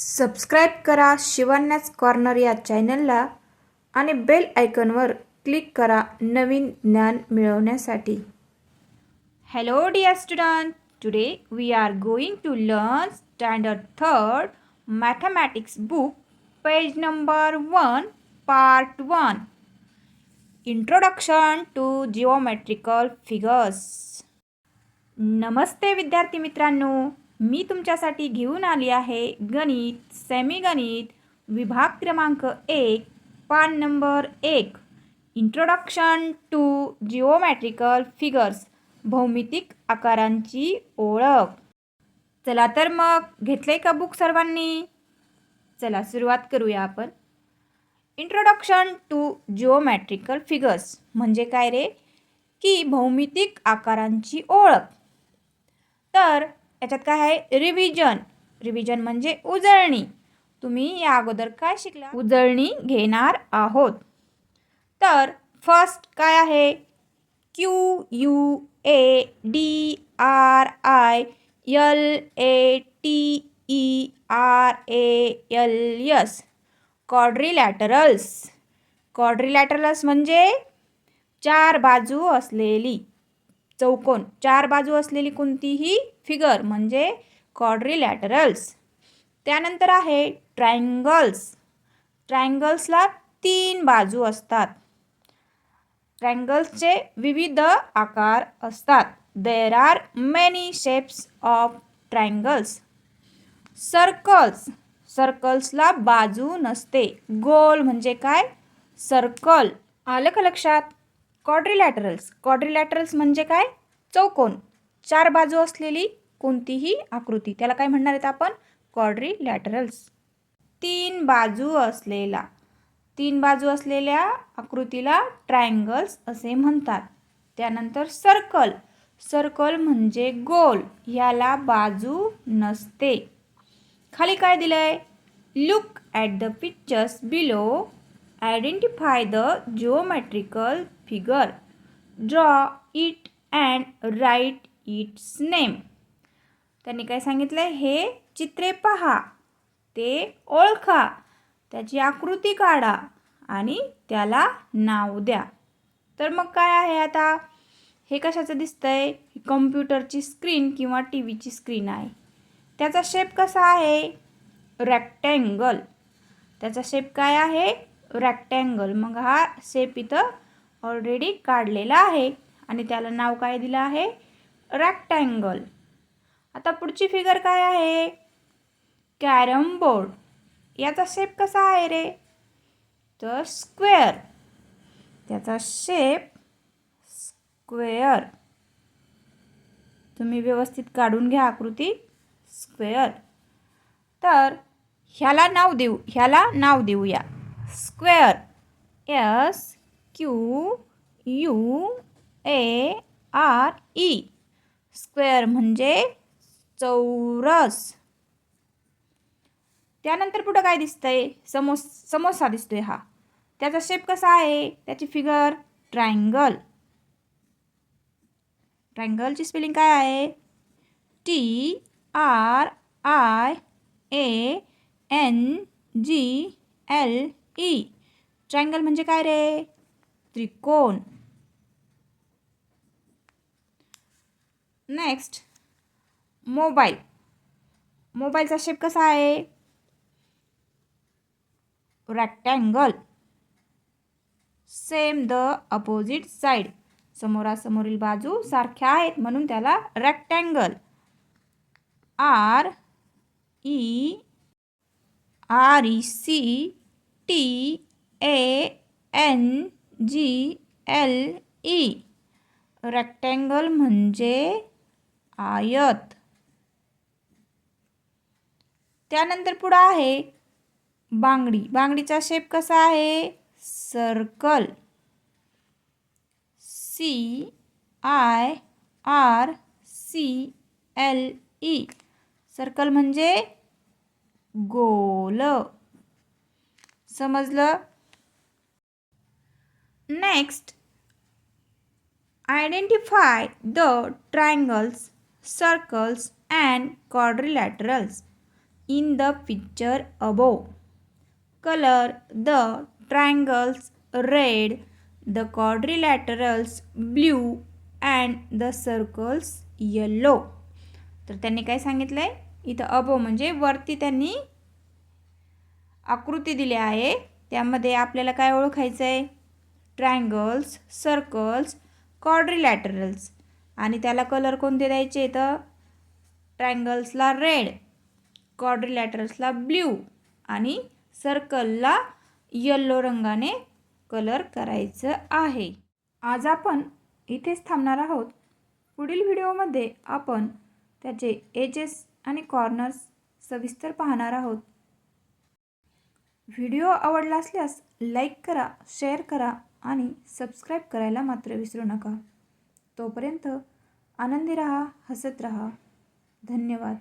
Subscribe करा शिवण्याच corner या चॅनलला आणि बेल आयकॉनवर क्लिक करा नवीन ज्ञान मिळवण्यासाठी. Hello dear student. Today we are going to learn standard third mathematics book page number one part one. Introduction to geometrical figures. नमस्ते विद्यार्थी मित्रांनो. मी तुमच्यासाठी घेऊन आली आहे गणित सेमी गणित विभाग क्रमांक एक पान नंबर एक. इंट्रोडक्शन टू जिओमॅट्रिकल फिगर्स भौमितिक आकारांची ओळख. चला तर मग घेतलंय का बुक सर्वांनी? चला सुरुवात करूया आपण. इंट्रोडक्शन टू जिओमॅट्रिकल फिगर्स म्हणजे काय रे? की भौमितिक आकारांची ओळख. तर याच्यात काय आहे? रिव्हिजन रिव्हिजन म्हणजे उजळणी. तुम्ही या अगोदर काय शिकला? उजळणी घेणार आहोत. तर फर्स्ट काय आहे? Q U A D R I L A T E R A L S quadrilaterals quadrilaterals म्हणजे चार बाजू असलेली. चौकोन. चार बाजू असलेली कोणतीही फिगर म्हणजे कॉड्रिलॅटरल्स त्यानंतर आहे ट्रायंगल्स ट्रायंगल्सला तीन बाजू असतात. ट्रँगल्सचे विविध आकार असतात. There are many shapes of triangles circles सर्कल्सला बाजू नसते. गोल म्हणजे काय? सर्कल आलं का लक्षात? क्वाड्रिलॅटरल्स क्वाड्रिलॅटरल्स म्हणजे काय? चौकोन. चार बाजू असलेली कोणतीही आकृती. त्याला काय म्हणणार आहेत आपण? क्वाड्रिलॅटरल्स तीन बाजू असलेला. तीन बाजू असलेल्या आकृतीला ट्रायंगल्स असे म्हणतात. त्यानंतर सर्कल सर्कल म्हणजे गोल. याला बाजू नसते. खाली काय दिलंय? Look at the pictures below identify the geometrical figure. Draw it and write its name त्यांनी काय सांगितलं हे चित्रे पहा. ते ओळखा. त्याची आकृती काढा आणि त्याला नाव द्या. तर मग काय आहे आता? हे कशाचं दिसतंय? कम्प्युटरची स्क्रीन किंवा टी व्हीची स्क्रीन आहे. त्याचा शेप कसा आहे? रॅक्टँगल त्याचा शेप काय आहे? रॅक्टँगल मग हा शेप इथं ऑलरेडी काढलेला आहे. आणि त्याला नाव काय दिलं आहे? रॅक्टँगल आता पुढची फिगर काय आहे? कॅरम बोर्ड याचा शेप कसा आहे रे? तर स्क्वेअर त्याचा शेप स्क्वेअर तुम्ही व्यवस्थित काढून घ्या आकृती. स्क्वेअर तर ह्याला नाव देऊ ह्याला नाव देऊया. Square S Q U A R E square म्हणजे चौरस. त्यानंतर पुढं काय दिसतंय? समोस समोसा दिसतोय हा. त्याचा शेप कसा आहे? त्याची फिगर ट्रायंगल ट्रायंगलची स्पेलिंग काय आहे? T R I A N G L E triangle म्हणजे काय रे? त्रिकोण. नेक्स्ट मोबाईल मोबाईलचा शेप कसा आहे? Rectangle same the opposite side समोरासमोरील बाजू सारख्या आहेत म्हणून त्याला rectangle R E R E C T A N G L E. Rectangle म्हणजे आयत. त्यानंतर पुढं आहे बांगडी. बांगडीचा शेप कसा आहे? Circle C I R C L E circle म्हणजे गोल. समजलं? Next identify the triangles circles and quadrilaterals in the picture above. Color the triangles red, the quadrilaterals blue and the circles yellow. तर त्यांनी काय सांगितलं आहे इथं अबो म्हणजे वरती त्यांनी आकृती दिली आहे त्यामध्ये आपल्याला काय ओळखायचं आहे ट्रायंगल्स सर्कल्स कॉड्रिलॅटरल्स आणि त्याला कलर कोणते द्यायचे तर? ट्रायंगल्सला रेड कॉड्रिलॅटरल्सला ब्ल्यू आणि सर्कलला यल्लो रंगाने कलर करायचं आहे. आज आपण इथेच थांबणार आहोत. पुढील व्हिडिओमध्ये आपण त्याचे एजेस आणि कॉर्नर्स सविस्तर पाहणार आहोत. व्हिडिओ आवडला असल्यास लाईक करा शेअर करा आणि सबस्क्राईब करायला मात्र विसरू नका. तोपर्यंत आनंदी रहा हसत रहा. धन्यवाद.